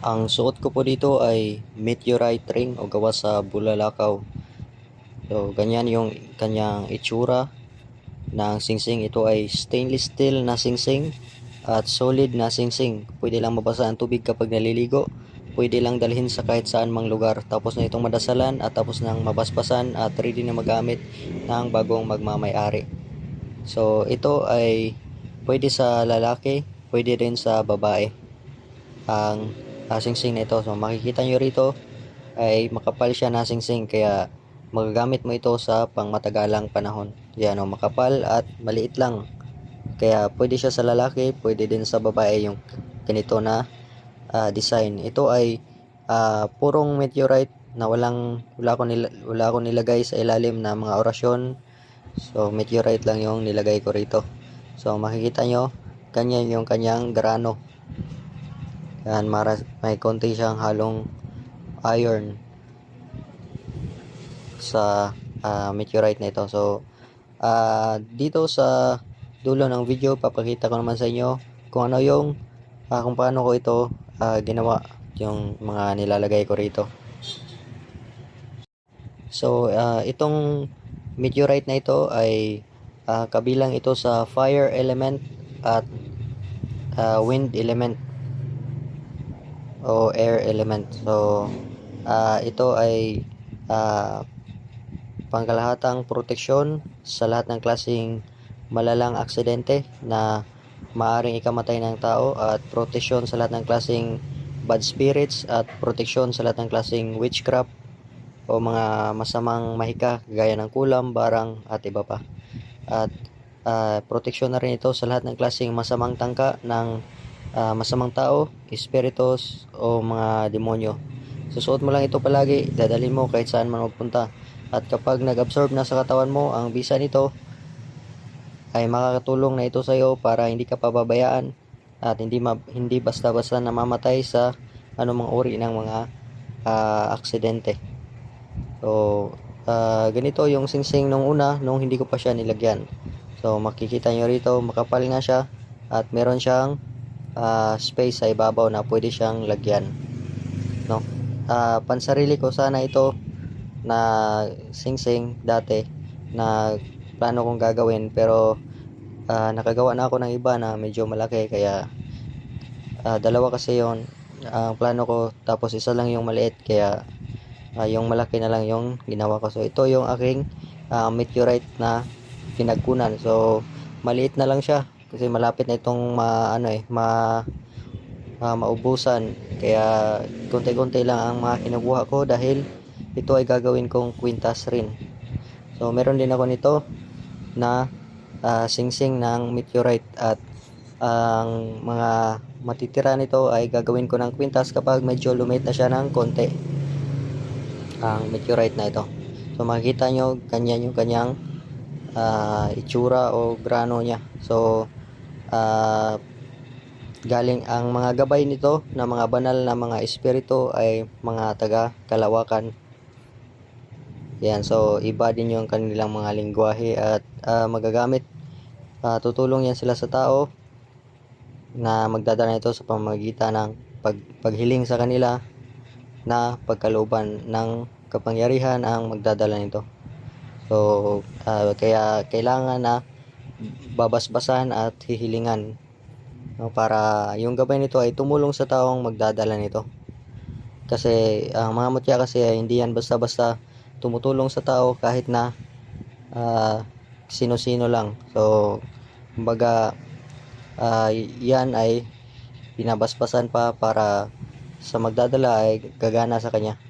Ang suot ko po dito ay meteorite ring o gawa sa bulalakaw. So, ganyan yung kanyang itsura ng singsing. Ito ay stainless steel na singsing at solid na singsing. Pwede lang mabasa ang tubig kapag naliligo. Pwede lang dalhin sa kahit saan mang lugar. Tapos na itong madasalan at tapos nang mabasbasan at ready na magamit ng bagong magmamayari. So, ito ay pwede sa lalaki, pwede rin sa babae. Ang uh, singsing na ito. So, makikita nyo rito ay makapal siya na singsing kaya magagamit mo ito sa pangmatagalang panahon. Yan o, makapal at maliit lang. Kaya pwede siya sa lalaki, pwede din sa babae yung ganito na ah, design. Ito ay ah, purong meteorite na walang wala ko nila, wala ko nilagay sa ilalim na mga orasyon. So meteorite lang yung nilagay ko rito. So makikita nyo, ganyan yung kanyang grano. Yan, mara, may konti siyang halong iron sa ah, meteorite na ito. So, ah, dito sa dulo ng video, papakita ko naman sa inyo kung ano yung, ah, kung paano ko ito ah, ginawa, yung mga nilalagay ko rito. So, ah, itong meteorite na ito ay ah, kabilang ito sa fire element at ah, wind element o air element. So, ah, ito ay ah, pangkalahatang proteksyon sa lahat ng klaseng malalang aksidente na maaring ikamatay ng tao at proteksyon sa lahat ng klaseng bad spirits at proteksyon sa lahat ng klaseng witchcraft o mga masamang mahika gaya ng kulam, barang at iba pa. At ah, proteksyon na rin ito sa lahat ng klaseng masamang tangka ng ah, masamang tao, espiritos o mga demonyo. Susuot mo lang ito palagi, dadalhin mo kahit saan man magpunta. At kapag nag-absorb na sa katawan mo ang bisa nito, ay makakatulong na ito sa iyo para hindi ka pababayaan at hindi ma- hindi basta-basta namamatay sa anumang uri ng mga ah, aksidente. So, ah, ganito yung singsing nung una nung hindi ko pa siya nilagyan. So, makikita nyo rito, makapal nga siya at meron siyang ah, space sa ibabaw na pwede siyang lagyan. No? Ah, pansarili ko sana ito na singsing dati na plano kong gagawin pero ah, nakagawa na ako ng iba na medyo malaki kaya ah, dalawa kasi yon ang plano ko tapos isa lang yung maliit kaya ah, yung malaki na lang yung ginawa ko so ito yung aking ah, meteorite na pinagkunan so maliit na lang siya kasi malapit na itong ma, ano eh ma ah, maubusan. Kaya konti-konti lang ang mga kinukuha ko dahil ito ay gagawin kong quintas rin. So meron din ako nito na ah, singsing ng meteorite at ang mga matitira nito ay gagawin ko ng quintas kapag medyo lumit na siya ng konti. Ang meteorite na ito. So makikita nyo ganyan yung kanyang ah, itsura o grano niya. So ah, galing ang mga gabay nito na mga banal na mga espiritu ay mga taga kalawakan yan so iba din yung kanilang mga lingwahe at ah, magagamit Ah, tutulong yan sila sa tao na magdadala nito sa pamamagitan ng pag, paghiling sa kanila na pagkalooban ng kapangyarihan ang magdadala nito. So, ah, kaya kailangan na babasbasan at hihilingan no, para yung gabay nito ay tumulong sa taong magdadala nito. Kasi ang mga mutya kasi ay hindi yan basta-basta tumutulong sa tao kahit na ah, sino-sino lang. So, kumbaga ah, yan ay binabasbasan pa para sa magdadala ay gagana sa kanya.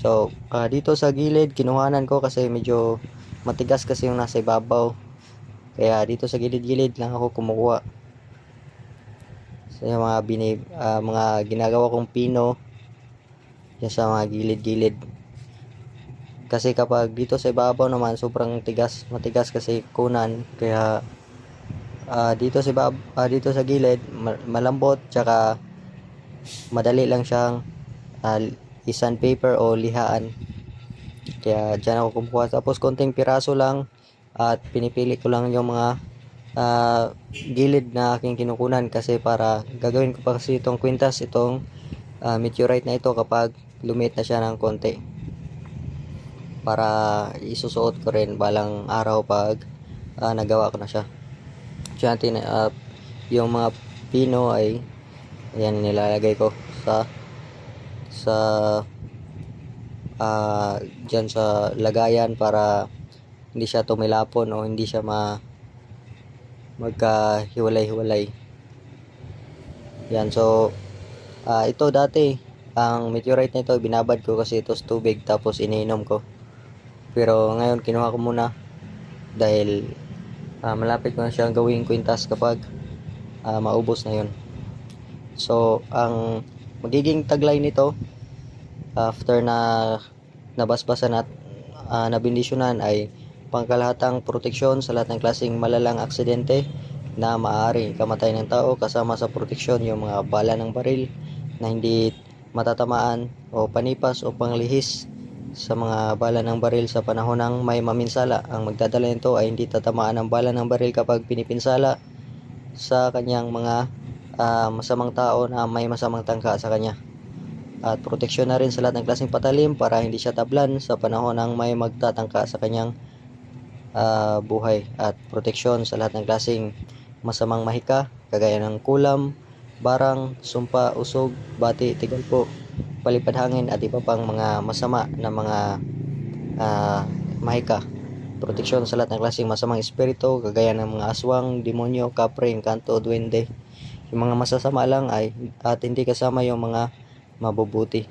So, ah, dito sa gilid, kinuhanan ko kasi medyo matigas kasi yung nasa ibabaw. Kaya dito sa gilid-gilid lang ako kumukuha. Sa mga, bini, ah, mga ginagawa kong pino, yan sa mga gilid-gilid. Kasi kapag dito sa ibabaw naman, sobrang tigas, matigas kasi kunan. Kaya ah, dito sa ibab, ah, dito sa gilid, ma- malambot, tsaka madali lang siyang uh, isan paper o lihaan. Kaya dyan ako kumukuha. Tapos konting piraso lang at pinipili ko lang yung mga ah, gilid na aking kinukunan kasi para gagawin ko pa kasi itong kwintas, itong ah, meteorite na ito kapag lumit na siya ng konti. Para isusuot ko rin balang araw pag ah, nagawa ko na siya. Natin, ah, yung mga pino ay ayan nilalagay ko sa sa ah diyan sa lagayan para hindi siya tumilapon o hindi siya ma magkahiwalay-hiwalay. Yan so ah ito dati ang meteorite na ito binabad ko kasi ito tubig tapos iniinom ko. Pero ngayon kinuha ko muna dahil ah, malapit ko na siyang gawing kwintas kapag ah, maubos na yun. So ang magiging taglay nito after na nabasbasan at uh, nabindisyonan ay pangkalahatang proteksyon sa lahat ng klaseng malalang aksidente na maaari kamatay ng tao kasama sa proteksyon yung mga bala ng baril na hindi matatamaan o panipas o panglihis sa mga bala ng baril sa panahon ng may maminsala. Ang magdadala nito ay hindi tatamaan ng bala ng baril kapag pinipinsala sa kanyang mga ah, masamang tao na may masamang tangka sa kanya at proteksyon na rin sa lahat ng klaseng patalim para hindi siya tablan sa panahon ng may magtatangka sa kanyang ah, buhay at proteksyon sa lahat ng klaseng masamang mahika kagaya ng kulam, barang, sumpa, usog, bati, tigalpo, palipad hangin at iba pang mga masama na mga ah, mahika proteksyon sa lahat ng klaseng masamang espiritu kagaya ng mga aswang, demonyo, kapre, kanto, duwende yung mga masasama lang ay at hindi kasama yung mga mabubuti.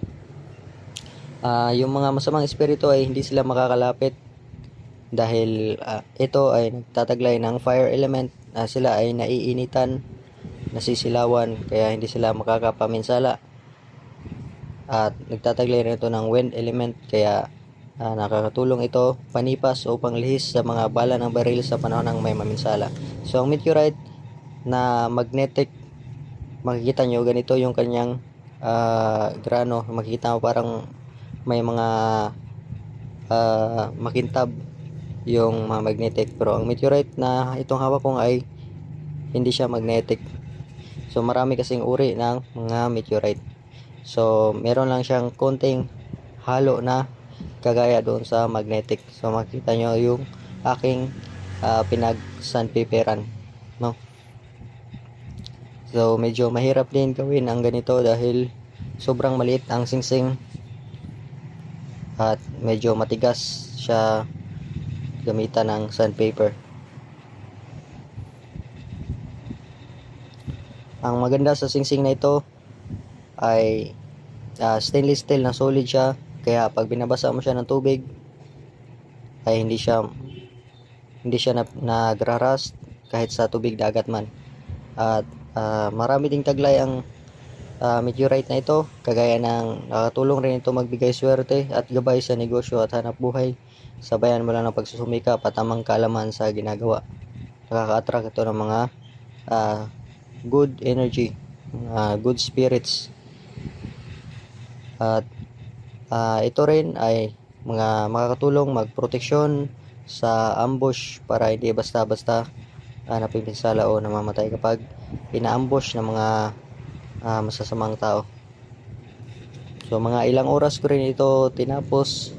Ah, yung mga masamang espiritu ay hindi sila makakalapit dahil ah, ito ay nagtataglay ng fire element na sila ay naiinitan, nasisilawan kaya hindi sila makakapaminsala. At nagtataglay rin ito ng wind element kaya ah, nakakatulong ito panipas o panglihis sa mga bala ng baril sa panahon ng may maminsala. So ang meteorite na magnetic makikita nyo ganito yung kanyang ah, grano makikita mo parang may mga ah, makintab yung mga magnetic. Pero ang meteorite na itong hawak ko ay hindi siya magnetic. So marami kasing uri ng mga meteorite. So meron lang siyang konting halo na kagaya doon sa magnetic. So makita nyo yung aking ah, pinag sandpaperan no? So medyo mahirap din gawin ang ganito dahil sobrang maliit ang singsing at medyo matigas siya gamitan ng sandpaper. Ang maganda sa singsing na ito ay ah, stainless steel na solid siya kaya pag binabasa mo siya ng tubig ay hindi siya hindi siya na, nagrarust kahit sa tubig dagat man. At Ah, marami ding taglay ang ah, meteorite na ito kagaya ng nakatulong rin ito magbigay swerte at gabay sa negosyo at hanap buhay sabayan mo lang ng pagsusumikap at tamang kaalaman sa ginagawa. Nakaka-attract ito ng mga ah, good energy mga good spirits. At ah, ito rin ay mga makakatulong magproteksyon sa ambush para hindi basta-basta uh, napipinsala o namamatay kapag inaambush ng mga ah, masasamang tao. So mga ilang oras ko rin ito tinapos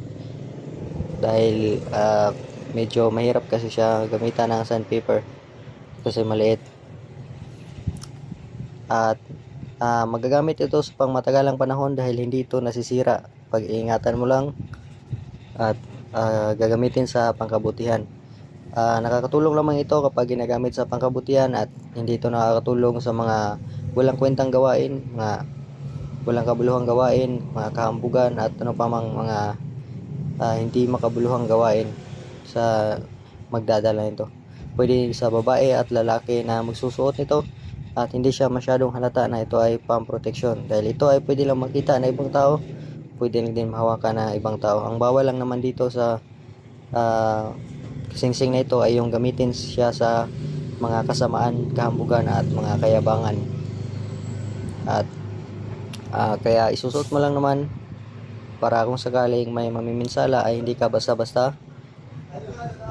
dahil ah, medyo mahirap kasi siya gamitan ng sandpaper kasi maliit. At ah, magagamit ito sa pangmatagalang panahon dahil hindi ito nasisira pag iingatan mo lang at ah, gagamitin sa pangkabutihan. Ah, nakakatulong lamang ito kapag ginagamit sa pangkabutihan at hindi ito nakakatulong sa mga walang kwentang gawain, mga walang kabuluhang gawain, mga kahambugan at ano pa mang mga ah, hindi makabuluhang gawain sa magdadala nito. Pwede sa babae at lalaki na magsusuot nito at hindi siya masyadong halata na ito ay pamproteksyon dahil ito ay pwede lang makita na ibang tao pwede lang din mahawakan na ibang tao ang bawal lang naman dito sa ah, singsing na ito ay yung gamitin siya sa mga kasamaan, kahambugan at mga kayabangan. At ah, kaya isusuot mo lang naman para kung sakaling may mamiminsala ay hindi ka basta-basta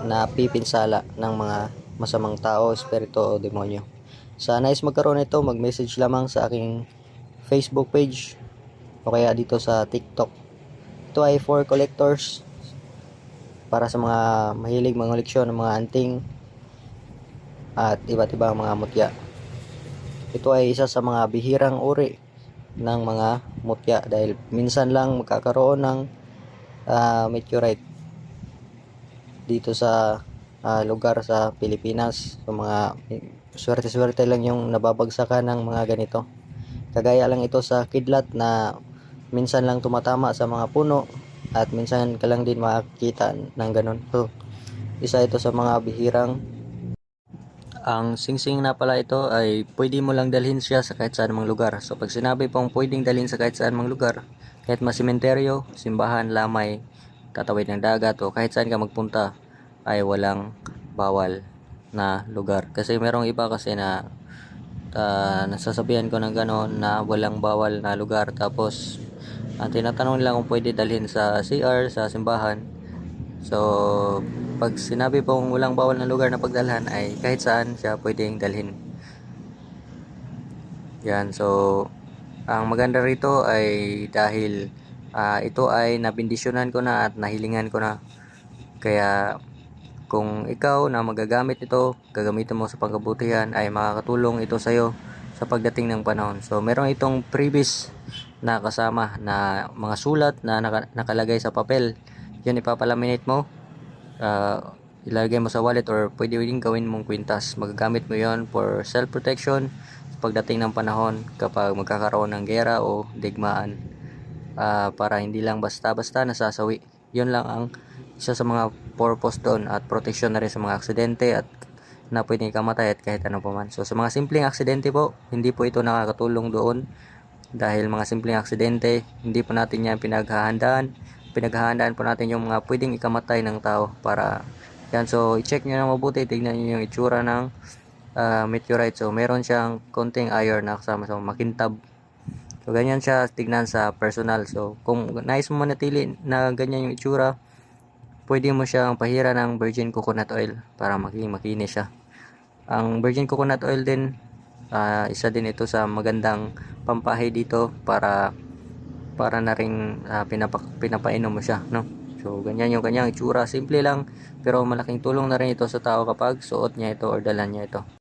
napipinsala ng mga masamang tao, espiritu o demonyo. Sa nais magkaroon nito, mag-message lamang sa aking Facebook page o kaya dito sa TikTok. Ito ay for collectors para sa mga mahilig mangoleksyon ng mga anting at iba't ibang mga mutya. Ito ay isa sa mga bihirang uri ng mga mutya dahil minsan lang magkakaroon ng ah, meteorite dito sa ah, lugar sa Pilipinas. So mga swerte-swerte lang yung nababagsakan ng mga ganito. Kagaya lang ito sa kidlat na minsan lang tumatama sa mga puno at minsan ka lang din makakita ng ganun. So, isa ito sa mga bihirang ang singsing na pala ito ay pwede mo lang dalhin siya sa kahit saan mang lugar. So pag sinabi pong pwedeng dalhin sa kahit saan mang lugar, kahit masimenteryo, simbahan, lamay, tatawid ng dagat o kahit saan ka magpunta ay walang bawal na lugar. Kasi merong iba kasi na ah, nasasabihan ko ng gano'n na walang bawal na lugar tapos ang tinatanong nila kung pwede dalhin sa CR, sa simbahan. So, pag sinabi pong walang bawal na lugar na pagdalhan ay kahit saan siya pwedeng dalhin. Yan, so ang maganda rito ay dahil ah, ito ay nabindisyonan ko na at nahilingan ko na. Kaya kung ikaw na magagamit ito, gagamitin mo sa pagkabutihan ay makakatulong ito sa iyo sa pagdating ng panahon. So meron itong previous na kasama na mga sulat na naka- nakalagay sa papel. Yun ipapalaminate mo uh, ilalagay mo sa wallet or pwede rin gawin mong kwintas. Magagamit mo yon for self-protection pagdating ng panahon kapag magkakaroon ng gera o digmaan Ah, para hindi lang basta-basta nasasawi. Yun lang ang isa sa mga purpose doon at protection na rin sa mga aksidente at na pwedeng ikamatay at kahit ano pa man. So sa mga simpleng aksidente po, hindi po ito nakakatulong doon dahil mga simpleng aksidente, hindi po natin yan pinaghahandaan. Pinaghahandaan po natin yung mga pwedeng ikamatay ng tao para yan. So i-check nyo na mabuti, tignan nyo yung itsura ng ah, meteorite. So meron siyang konting iron na kasama sa makintab. So ganyan siya tignan sa personal. So kung nais mo manatili na ganyan yung itsura, pwede mo siyang pahira ng virgin coconut oil para maging makinis siya. Ang virgin coconut oil din, ah, isa din ito sa magandang pampahi dito para para na rin ah, pinapa, pinapainom mo siya, no? So, ganyan yung kanyang itsura. Simple lang, pero malaking tulong na rin ito sa tao kapag suot niya ito or dala niya ito.